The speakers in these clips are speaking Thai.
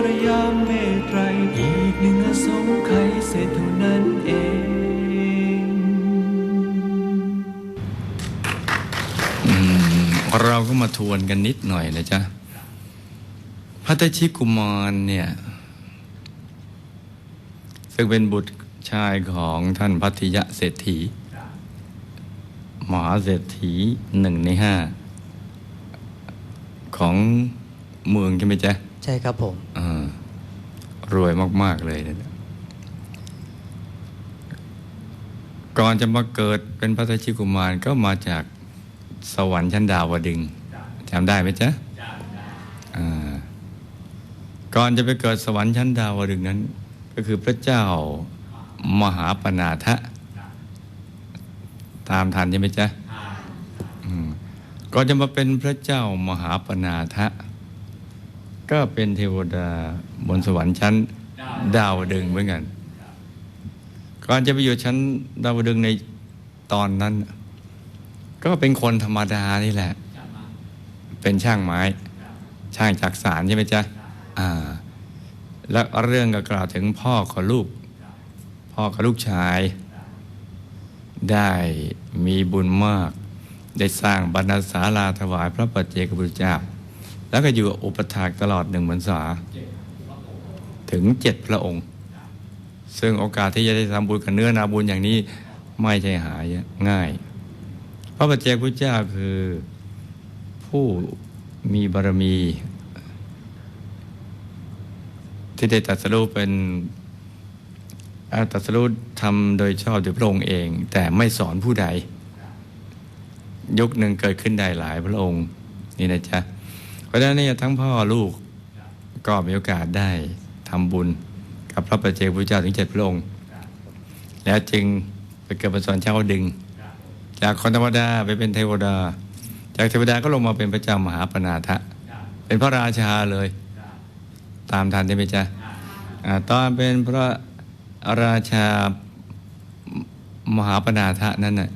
รยาเมตไตรอีกหนึ่งอสงไขยเสร็จเท่านั้นเองเราก็มาทวนกันนิดหน่อยนะจ๊ะพระตชิกุมารเนี่ย ซึ่งเป็นบุตรชายของท่านพัทยะเศรษฐีมหาเศรษฐีหนึ่งในห้าของเมืองใช่ไหมจ๊ะ ใช่ครับผมรวยมาก ๆ เลยนะก่อนจะมาเกิดเป็นพระตชิกุมารก็มาจากสวรรค์ชั้นดาวดึงจำได้ไหมจ๊ะก่อนจะไปเกิดสวรรค์ชั้นดาวดึงนั้น ก็คือพระเจ้ามหาปนาทะ ตามทันใช่ไหมจ๊ะอืมก่อนจะมาเป็นพระเจ้ามหาปนาทะ ก็เป็นเทวดาบนสวรรค์ชั้น ดาวดึงส์เหมือนกันก่อนจะไปอยู่ชั้นดาวดึงส์ในตอนนั้น ก็เป็นคนธรรมดานี่แหละ เป็นช่างไม้ ช่างจักสารใช่ไหมจ๊ะอ่า แล้วเรื่องก็กล่าวถึงพ่อกับลูก พ่อกับลูกชาย ได้มีบุญมาก ได้สร้างบรรณศาลาถวายพระปัจเจกพุทธเจ้า แล้วก็อยู่อุปถากตลอดหนึ่งพรรษา ถึงเจ็ดพระองค์ ซึ่งโอกาสที่จะได้ทำบุญกับเนื้อนาบุญอย่างนี้ไม่ใช่หายง่าย พระปัจเจกพุทธเจ้าคือผู้มีบารมี ที่ได้ตรัสรู้เป็นอาตรัสรู้ทำโดยชอบโดยพระองค์เอง แต่ไม่สอนผู้ใด ยุคหนึ่งเกิดขึ้นได้หลายพระองค์ นี่นะจ๊ะ ราะฉะนั้นเนี่ยทั้งพ่อลูกก็มีโอกาสได้ทำบุญ กับพระปัจเจกพุทธเจ้าถึงเจ็ดพระองค์ แล้วจึงไปเกิดเป็นสอนเจ้าดึง จากคนธรรมดาไปเป็นเทวดา จากเทวดาก็ลงมาเป็นพระเจ้ามหาปนาทะ เป็นพระราชาเลย ตามทันได้ไหมจ๊ะตอนเป็นพระราชามหาปนาทะนั้นน่ะ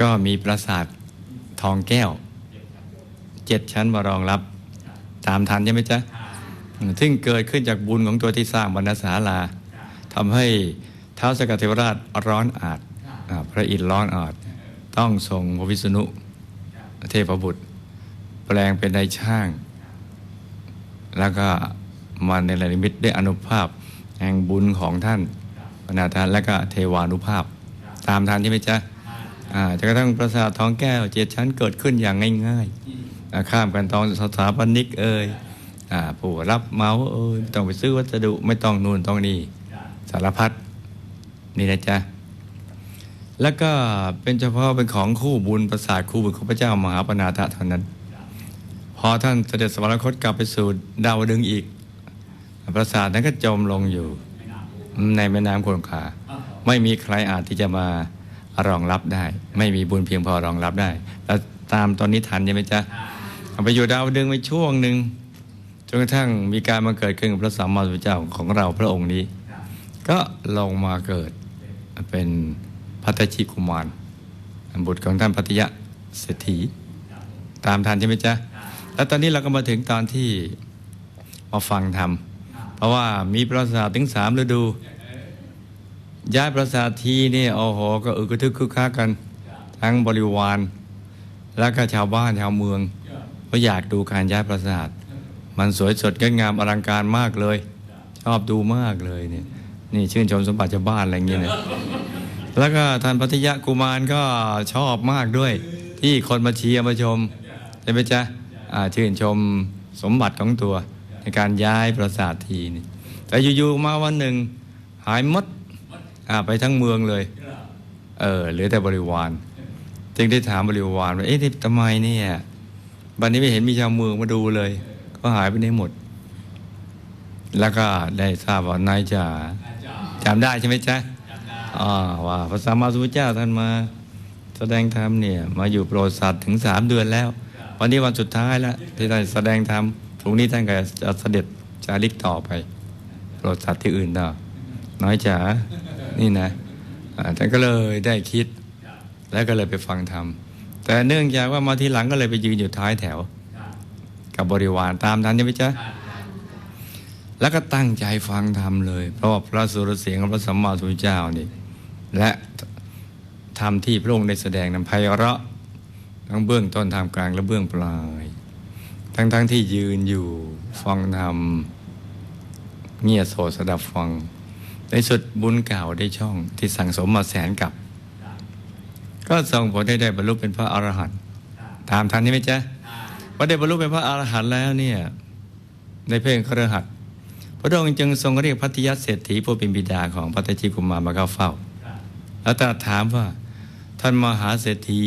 ก็มีปราสาททองแก้ว เจ็ดชั้นมารองรับตามทันใช่ไหมจ๊ะซึ่งเกิดขึ้นจากบุญของตัวที่สร้างบรรณศาลาทำให้ท้าวสกทเทวราชร้อนอาจอ่าพระอินทร์ร้อนอาจต้องส่งพระวิษณุเทพบุตร แปลงเป็นนายช่าง แล้วก็มาในนิมิตได้อนุภาพ แห่งบุญของท่านปนาทานและก็เทวานุภาพ ตามทันใช่ไหมจ๊ะอ่าจนกระทั่งปราสาททองแก้วเจ็ดชั้นเกิดขึ้นอย่างง่ายๆอ่า ข้ามกันตอนสถาปนิกเอ่ยผู้รับเหมาเอ่ยต้องไปซื้อวัสดุไม่ต้องนู่นต้องนี่สารพัดนี่นะจ๊ะแล้วก็เป็นเฉพาะเป็นของคู่บุญประสาทคู่บุญของพระเจ้ามหาปนาทะเท่านั้น พอท่านเสด็จสวรรคตกลับไปสู่ดาวดึงส์อีก ปราสาทนั้นก็จมลงอยู่ ในแม่น้ำคงคาไม่มีใครอาจที่จะมารองรับได้ ไม่มีบุญเพียงพอรองรับได้ แล้วตามตอนนี้ทันใช่ไหมจ๊ะ ไปอยู่ดาวดึงไปช่วงหนึ่งจนกระทั่งมีการมาเกิดขึ้นกับพระสัมมาสัมพุทธเจ้าของเราพระองค์นี้ ก็ลงมาเกิดเป็นพัทชิกุมารบุตรของท่านพัทยะเศรษฐีตามทันใช่ไหมจ๊ะแล้วตอนนี้เราก็มาถึงตอนที่มาฟังธรรมเพราะว่ามีปราสาทถึงสามฤดู ย้ายปราสาททีนี่โอ้โหก็อึกทึกคึกคักกัน ทั้งบริวาร แล้วก็ชาวบ้านชาวเมือง ก็อยากดูการย้ายปราสาท มันสวยสดงดงามอลังการมากเลย ชอบดูมากเลยเนี่ยนี่ชื่นชมสมบัติชาวบ้านอะไรเงี้ยเนี่ยแล้วก็ท่านพัทยะกุมารก็ชอบมากด้วย ที่คนมาเชียร์มาชมใช่ไหมจ๊ะชื่นชมสมบัติของตัว ในการย้ายปราสาททีนี่แต่อยู่ๆมาวันหนึ่งหายมดไปทั้งเมืองเลยเออเหลือแต่บริวาร จึงได้ถามบริวารว่าเอ๊ะทำไมเนี่ย บันนี้ไม่เห็นมีชาวเมืองมาดูเลย ก็หายไปไหนหมด แล้วก็ได้ทราบว่านายจ่าจำได้ใช่ไหมจ๊ะอ่าว่าพระสัมมาสัมพุทธเจ้าท่านมา แสดงธรรมเนี่ย มาอยู่โปรดสัตว์ถึงสามเดือนแล้ว วันนี้วันสุดท้ายแล้วที่ท่านแสดงธรรมพรุ่งนี้ท่านก็จะเสด็จจาริกต่อไปโปรดสัตว์ที่อื่นต่อน้อยจ๋านี่นะอ่าท่านก็เลยได้คิด แล้วก็เลยไปฟังธรรม แต่เนื่องจากว่ามาทีหลังก็เลยไปยืนอยู่ท้ายแถว กับบริวารตามทันใช่ไหมจ๊ะแล้วก็ตั้งใจฟังธรรมเลย เพราะว่าพระสุรเสียงของพระสัมมาสัมพุทธเจ้านี่ และธรรมที่พระองค์ได้แสดงนั้นไพเราะทั้งเบื้องต้นทางกลางและเบื้องปลาย ทั้งๆทที่ยืนอยู่ฟังธรรมเงียบโสดสดับฟัง ในสุดบุญเก่าได้ช่องที่สั่งสมมาแสนกับ ก็ส่งผลให้ได้บรรลุเป็นพระอรหันต์ตามทันนี้ไหมจ๊ะพอได้บรรลุเป็นพระอรหันต์แล้วเนี่ยในเพลงครหัสพระองค์จึงทรงเรียกพัทยเศรษฐีผู้เป็นบิดาของพัทจิกุมารมาเข้าเฝ้า แล้วตรัสถามว่าท่านมหาเศรษฐี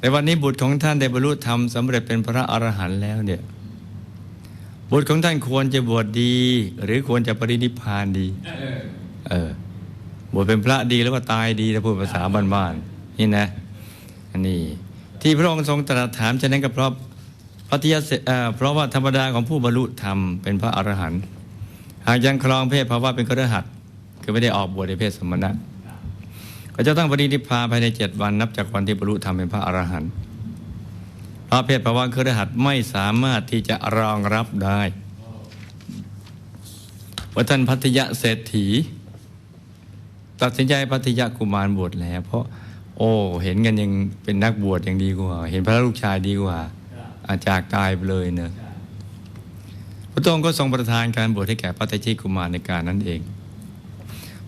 ในวันนี้บุตรของท่านได้บรรลุธรรมสำเร็จเป็นพระอรหันต์แล้วเนี่ยบุตรของท่านควรจะบวชดีหรือควรจะปรินิพพานดี เออบวชเป็นพระดีแล้วว่าตายดีถ้าพูดภาษาบ้านๆ นี่นะอันนี้ที่พระองค์ทรงตรัสถามฉะนั้นก็เพราะพัทยเสเอ่อเพราะว่าธรรมดาของผู้บรรลุธรรมเป็นพระอรหันต์หากยังครองเพศภาวะเป็นคระหัสคือไม่ได้ออกบวชในเพศสมณะก็จะต้องปรินิพพาภายในเจ็ดวันนับจากวันที่บรรลุธรรมเป็นพระอรหันต์เพราะเพศภาวะครหัสไม่สามารถที่จะรองรับได้ว่าท่านพัทยะเศรษฐี ตัดสินใจพัทยะกุมารบวชแล้ว เพราะ โอ้ เห็นกันยังเป็นนักบวชยังดีกว่า เห็นพระลูกชายดีกว่า อาจากตายไปเลยเนอะพระองค์ก็ทรงประทานการบวชให้แก่พัทยกุมารในการนั้นเอง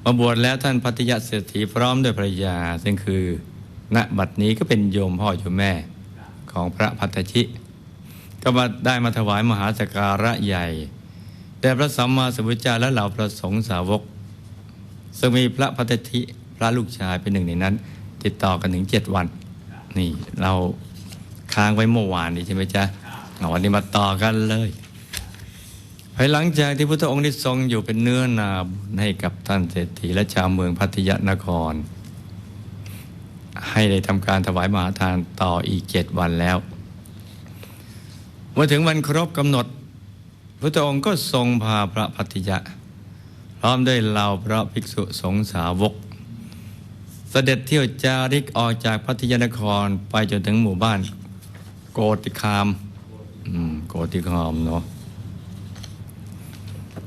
มาบวชแล้วท่านพัทยเศรษฐีพร้อมด้วยภรรยา ซึ่งคือณบัดนี้ก็เป็นโยมพ่อโยมแม่ของพระพัทชิก็มาได้มาถวายมหาสการะใหญ่แด่พระสัมมาสัมพุทธเจ้าและเหล่าพระสงฆ์สาวกซึ่งมีพระพัทธิพระลูกชายเป็นหนึ่งในนั้น ติดต่อกันถึงเจ็ดวัน นี่เราค้างไว้เมื่อวานนี้ใช่ไหมจ๊ะเอาวันนี้มาต่อกันเลยภายหลังจากที่พุทธองค์ได้ทรงอยู่เป็นเนื้อนาบุญให้กับท่านเศรษฐีและชาวเมืองพัทยนคร ให้ได้ทำการถวายมหาทานต่ออีกเจ็ดวันแล้วเมื่อถึงวันครบกำหนดพุทธองค์ก็ทรงพาพระพัทยะ พร้อมด้วยเหล่าพระภิกษุสงฆ์สาวก เสด็จเที่ยวจาริกออกจากพัทยานครไปจนถึงหมู่บ้าน โกติคามอืมโกติคามเนาะ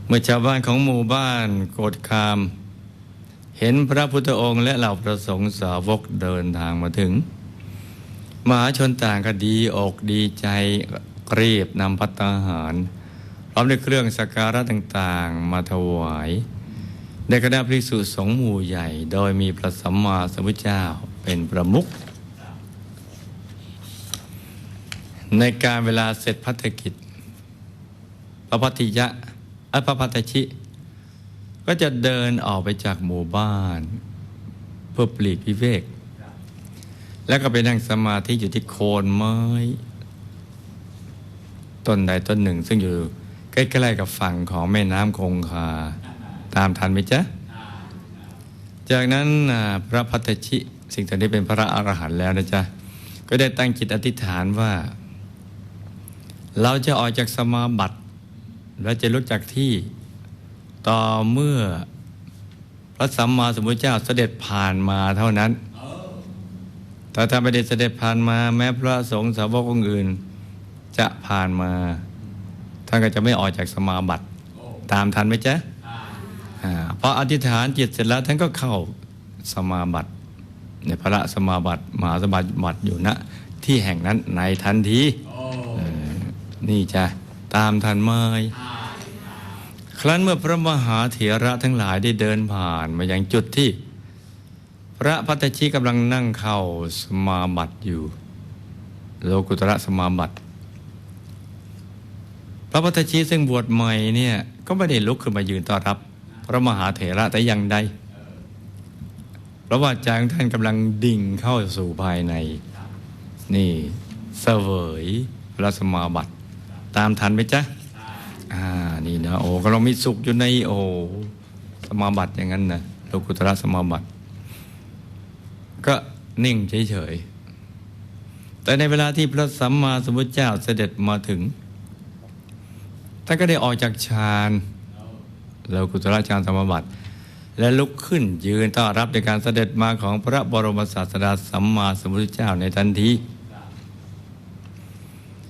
เมื่อชาวบ้านของหมู่บ้านโกติคาม เห็นพระพุทธองค์และเหล่าประสงค์สาวกเดินทางมาถึง มหาชนต่างก็ดีอกดีใจรีบนำพัตตาหาร พร้อมด้วยเครื่องสักการะต่างๆ มาถวาย ในคณะภิกษุสงฆ์หมู่ใหญ่ โดยมีพระสัมมาสัมพุทธเจ้าเป็นประมุขในการเวลาเสร็จพัฒกิจ พระพัทธิยะอัพระพัทชิ ก็จะเดินออกไปจากหมู่บ้าน เพื่อปลีกวิเวก แล้วก็ไปนั่งสมาธิอยู่ที่โคนไม้ต้นใดต้นหนึ่ง ซึ่งอยู่ใกล้ๆกับฝั่งของแม่น้ำคงคา ตามทันไหมจ๊ะ จากนั้นพระพัทชิ สิ่งตอนนี้เป็นพระอรหันต์แล้วนะจ๊ะ ก็ได้ตั้งจิตอธิษฐานว่า เราจะออกจากสมาบัติ และจะรู้จักที่ต่อเมื่อพระสัมมาสัมพุทธเจ้าเสด็จผ่านมาเท่านั้นแต่ถ้าไม่ได้เสด็จผ่านมา แม้พระสงฆ์สาวกองค์อื่น จะผ่านมาท่านก็จะไม่ออกจากสมาบัติ ตามทันไหมจ๊ะ พออธิษฐานจิตเสร็จแล้วท่านก็เข้าสมาบัติในพระสมาบัติมหาสมาบัติอยู่ณที่แห่งนั้นในทันทีเออนี่จ้ะตามทันไหมครั้นเมื่อพระมหาเถระทั้งหลายได้เดินผ่านมายังจุดที่ พระพัทชิกำลังนั่งเข้าสมาบัติอยู่ โลกุตระสมาบัติ พระพัทชิซึ่งบวชใหม่เนี่ยก็ไม่ได้ลุกขึ้นมายืนต้อนรับ พระมหาเถระแต่อย่างใดเพราะว่าใจของท่านกำลังดิ่งเข้าสู่ภายใน นี่เสวยพระสมาบัติ ตามทันไหมจ๊ะอ่านี่นะโอ้กำลังมีสุขอยู่ในโอ้สมาบัติอย่างนั้นนะโลกุตระสมาบัติ ก็นิ่งเฉยๆแต่ในเวลาที่พระสัมมาสัมพุทธเจ้าเสด็จมาถึงท่านก็ได้ออกจากฌาน โลกุตระฌานสมาบัติ และลุกขึ้นยืนต้อนรับในการเสด็จมาของพระบรมศาสดาสัมมาสัมพุทธเจ้าในทันที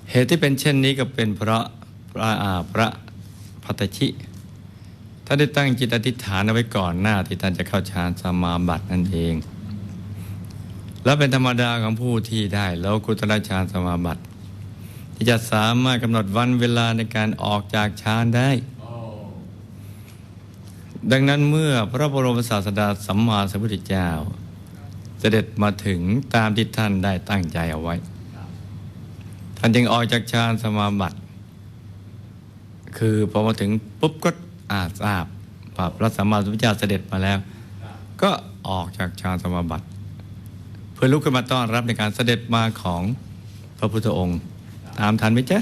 เหตุที่เป็นเช่นนี้ก็เป็นเพราะพระอาพระพัพัตชิท่านได้ตั้งจิตอธิษฐานเอาไว้ก่อนหน้าที่ท่านจะเข้าฌานสมาบัตินั่นเอง และเป็นธรรมดาของผู้ที่ได้โลกุตระฌานสมาบัติ ที่จะสามารถกำหนดวันเวลาในการออกจากฌานได้ ดังนั้นเมื่อพระบรมศาสดาสัมมาสัมพุทธเจ้า เสด็จมาถึงตามที่ท่านได้ตั้งใจเอาไว้ ท่านจึงออกจากฌานสมาบัติ คือพอมาถึงปุ๊บก็อาทราบว่าพระสัมมาสัมพุทธเจ้าเสด็จมาแล้ว ก็ออกจากฌานสมาบัติ เพื่อลุกขึ้นมาต้อนรับในการเสด็จมาของพระพุทธองค์ ตามทันไหมจ๊ะ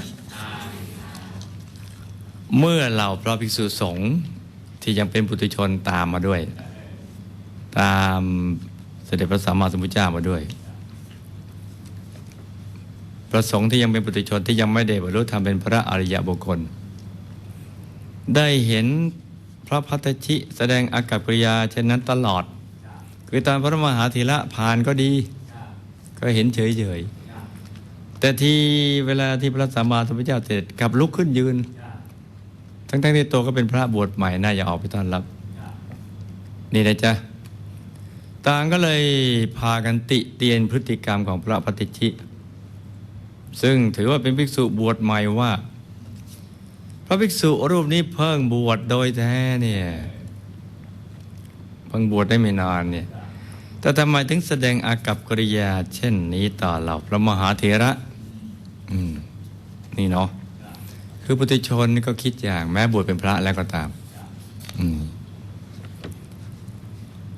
เมื่อเหล่าพระภิกษุสงฆ์ ที่ยังเป็นปุถุชนตามมาด้วย ตามเสด็จพระสัมมาสัมพุทธเจ้ามาด้วย ประสงค์ที่ยังเป็นปุถุชนที่ยังไม่ได้บรรลุธรรมเป็นพระอริยบุคคล ได้เห็นพระพัตชิแสดงอากับกิริยาเช่นนั้นตลอด คือตอนพระมหาธีระผ่านก็ดี ก็เห็นเฉยๆแต่ที่เวลาที่พระสัมมาสัมพุทธเจ้าเสด็จกลับลุกขึ้นยืน ทั้งๆที่ตัวก็เป็นพระบวชใหม่น่าจะออกไปต้อนรับ นี่นะจ๊ะต่างก็เลยพากันติเตียนพฤติกรรมของพระปฏิชิ ซึ่งถือว่าเป็นภิกษุบวชใหม่ว่า พระภิกษุรูปนี้เพิ่งบวชโดยแท้เนี่ยเพิ่งบวชได้ไม่นานเนี่ยแต่ทำไมถึงแสดงอากับกิริยา เช่นนี้ต่อเหล่าพระมหาเถระ อืม นี่เนาะ คือปุถุชนนี่ก็คิดอย่างแม้บวชเป็นพระแล้วก็ตาม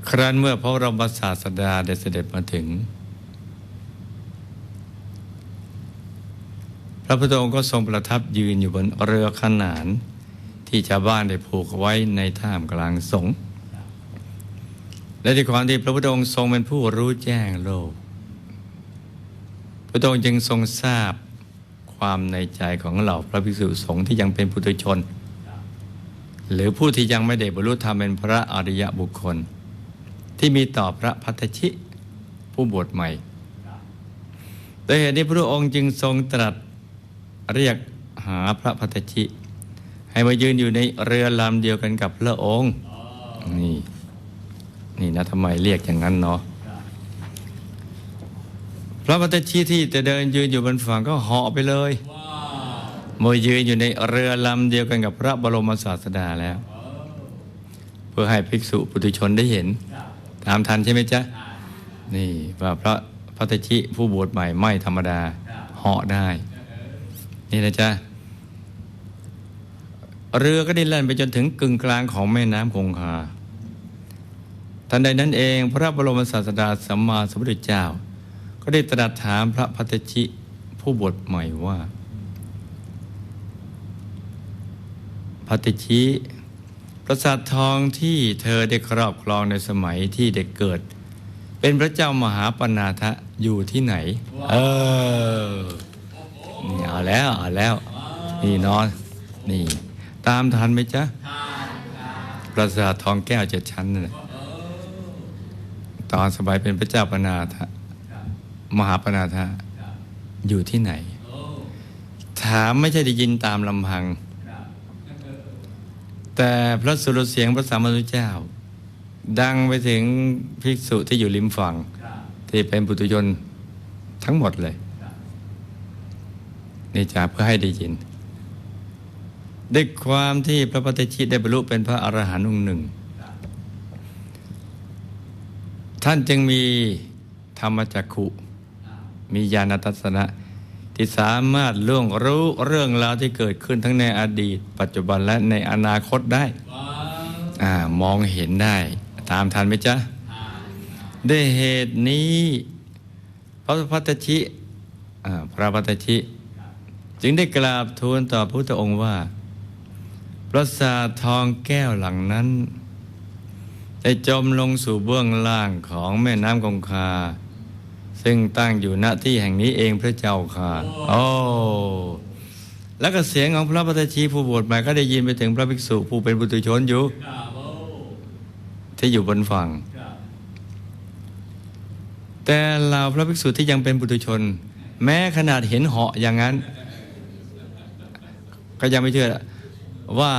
ครั้นเมื่อพระรมศาสดาได้เสด็จมาถึง พระพุทธองค์ก็ทรงประทับยืนอยู่บนเรือขนาน ที่ชาวบ้านได้ผูกไว้ในท่ามกลางสงฆ์และที่ความที่พระพุทธองค์ทรงเป็นผู้รู้แจ้งโลก พระองค์จึงทรงทราบ ความในใจของเหล่าพระภิกษุสงฆ์ที่ยังเป็นปุถุชน หรือผู้ที่ยังไม่ได้บรรลุธรรมเป็นพระอริยบุคคล ที่มีต่อพระพัทชิผู้บวชใหม่โดยเหตุนี้พระองค์จึงทรงตรัสเรียกหาพระพัทชิ ให้มายืนอยู่ในเรือลำเดียวกันกับพระองค์นี่นี่นะทำไมเรียกอย่างนั้นเนาะ ระพัทธชิที่จะเดินยืนอยู่บนฝั่งก็เหาะไปเลยมายืนอยู่ในเรือลำเดียวกันกับพระบรมศาสดาแล้ว เพื่อให้ภิกษุปุถุชนได้เห็น ตามทันใช่ไหมจ๊ะ นี่ว่าพระพัทธชิผู้บวชใหม่ไม่ธรรมดาเหาะได้ นี่นะจ๊ะ เรือก็ได้แล่นไปจนถึงกึ่งกลางของแม่น้ำคงคาทันใดนั้นเองพระบรมศาสดาสัมมาสัมพุทธเจ้าก็ ได้ตรัสถามพระพัทชิผู้บวชใหม่ว่าพัทชิประสาททองที่เธอได้ครอบครองในสมัยที่เด็กเกิด เป็นพระเจ้ามหาปณาทะอยู่ที่ไหน เออนี่เอาแล้วเอาแล้ว นี่นอนนี่ ตามทันไหมจ๊ะประสาททองแก้วเจ็ดชั้นนั่นแหละตอนสมัยเป็นพระเจ้าปณาทะ มหาปณาทะอยู่ที่ไหน ถามไม่ใช่ได้ยินตามลำพัง แต่พระสุรเสียงพระสัมมาสัมพุทธเจ้า ดังไปถึงภิกษุที่อยู่ริมฝั่ง ที่เป็นปุถุชนทั้งหมดเลยนี่จะเพื่อให้ได้ยินด้วยความที่พระปฏิชิตได้บรรลุเป็นพระอรหันต์องค์หนึ่ง ท่านจึงมีธรรมจักขุ มีญาณทัศนะ ที่สามารถล่วงรู้เรื่องราวที่เกิดขึ้นทั้งในอดีต ปัจจุบันและในอนาคตได้อามองเห็นได้ตามทันไหมจ๊ะด้วยเหตุนี้ พระพัตชิอ่าพระพัตชิ จึงได้กราบทูลต่อพระพุทธองค์ว่าปราสาททองแก้วหลังนั้นได้จมลงสู่เบื้องล่างของแม่น้ำคงคา ซึ่งตั้งอยู่ณที่แห่งนี้เองพระเจ้าค่ะโอ้แล้วก็เสียงของพระพัทชีผู้บวชใหม่ก็ได้ยินไปถึงพระภิกษุผู้เป็นบุตรชนอยู่ ที่อยู่บนฝั่ง แต่เหล่าพระภิกษุที่ยังเป็นบุตรชน แม้ขนาดเห็นเหาะอย่างนั้น ก็ยังไม่เชื่อว่า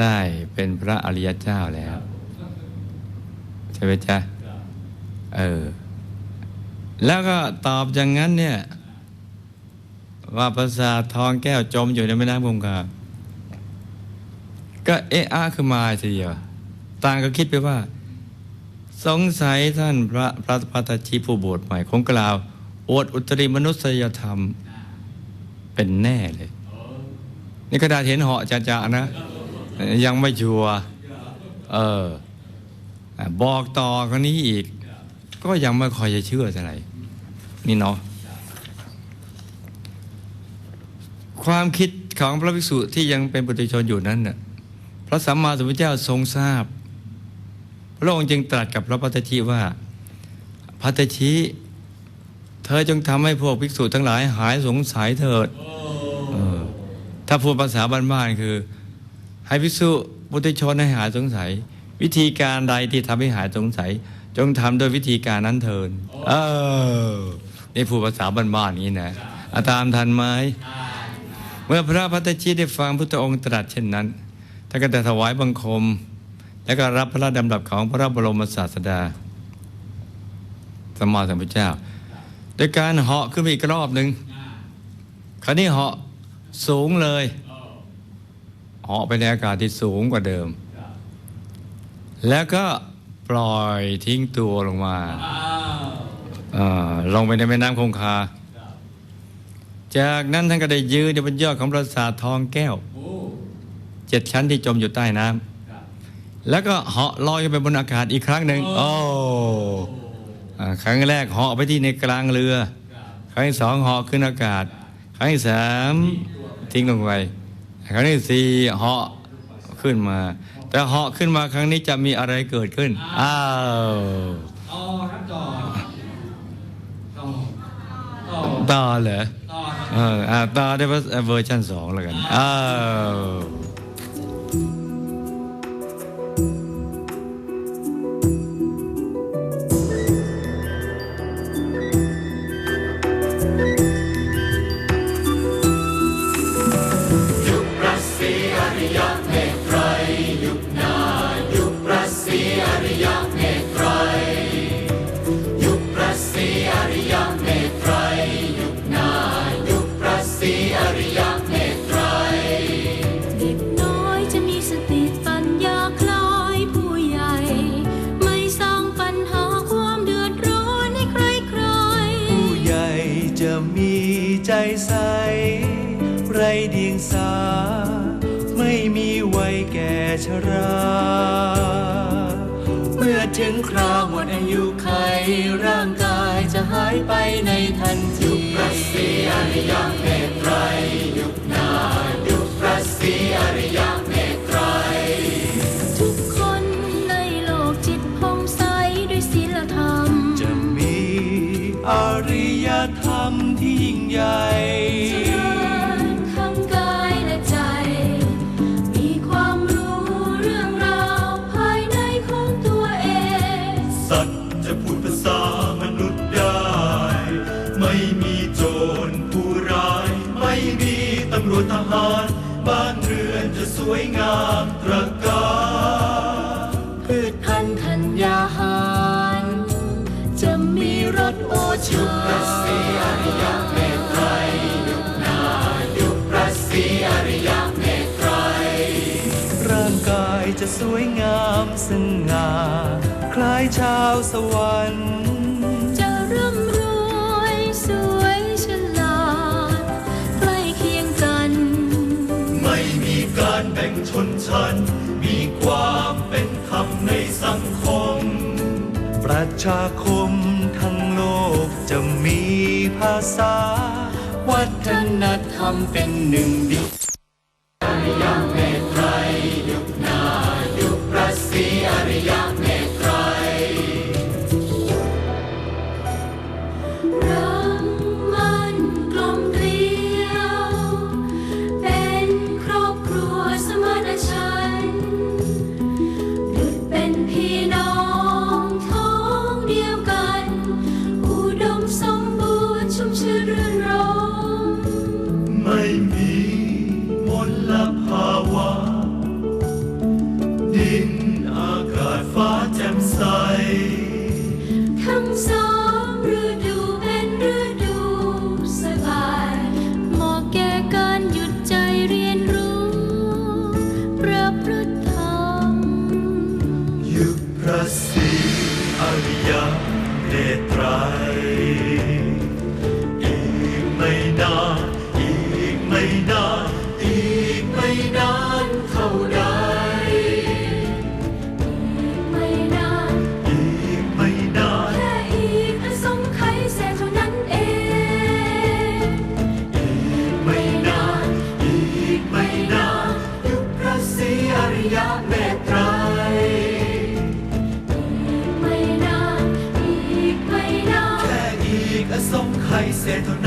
ได้เป็นพระอริยเจ้าแล้ว ใช่ไหมจ๊ะ เออ แล้วก็ตอบอย่างนั้นเนี่ยว่าภาษาททองแก้วจมอยู่ในแม่น้ำคงคาก็เอะอะขึ้นมาทีเดียวต่างก็คิดไปว่า สงสัยท่านพระพระพัตชีผู้บวชใหม่คงกล่าวอวดอุตริมนุษยธรรมเป็นแน่เลย นี่กระดาษเห็นเหาะจะนะ ยังไม่ชัวเออ บอกต่อคนนี้อีก ก็ยังไม่ค่อยจะเชื่อเท่าไหร่นี่เนาะความคิดของพระภิกษุที่ยังเป็นปุถุชนอยู่นั้นน่ะพระสัมมาสัมพุทธเจ้าทรงทราบ พระองค์จึงตรัสกับพระพัทชีว่าพัทชีเธอจงทำให้พวกภิกษุทั้งหลายหายสงสัยเถิดถ้าพูดภาษาบ้านๆคือ ให้ภิกษุปุถุชนให้หายสงสัย วิธีการใดที่ทำให้หายสงสัย จงทำโดยวิธีการนั้นเถิดเออนี่พูดภาษาบ้านๆนี้นะอาตามทันไหมเมื่อพระพัทชีได้ฟังพุทธองค์ตรัสเช่นนั้นท่านก็แต่ถวายบังคม แล้วก็รับพระราชดำรัสของพระบรมศาสดาสมมาสัมพุทธเจ้าโดยการเหาะขึ้นไปอีกรอบหนึ่งคราวนี้เหาะสูงเลยเหาะไปในอากาศที่สูงกว่าเดิม แล้วก็ ปล่อยทิ้งตัวลงมาเอ่อลงไปในแม่น้ำคงคา จากนั้นท่านก็ได้ยืนอยู่บนยอดของปราสาททองแก้วเจ็ดชั้นที่จมอยู่ใต้น้ำแล้วก็เหาะลอยขึ้นไปบนอากาศอีกครั้งหนึ่งโอ้อ่าครั้งแรกเหาะไปที่ในกลางเรือ ครั้งที่สองเหาะขึ้นอากาศ ครั้งที่สามทิ้งลงไปครั้งที่สี่เหาะขึ้นมา แต่เหาะขึ้นมาครั้งนี้จะมีอะไรเกิดขึ้น อ้าวต่อครับต่อต่อต่อต่อเหรอต่อเอออ่าต่อได้เวอร์ชันสองแล้วกันอ้าว ใจใส ไรเดียงสา ไม่มีวัยแก่ชรา เมื่อถึงคราวหมดอายุไขร่างกายจะหายไปในทันทียุคพระศรีอริยเมตไตรยุค ชาวสวรรค์จะร่ำรวยสวยฉลาดใกล้เคียงกัน ไม่มีการแบ่งชนชั้น มีความเป็นธรรมในสังคม ประชาคมทั้งโลกจะมีภาษา วัฒนธรรมเป็นหนึ่งเดียว อีกไม่นานเท่าใดไม่นานอีกไม่นานแค่อีกผสมไข่เศษเท่านั้นเอง อีกไม่นานอีกไม่นานยุคระศรีอริยเมตไตรอีกไม่นานอีกไม่นานแค่อีกผสมไข่เศษเท่า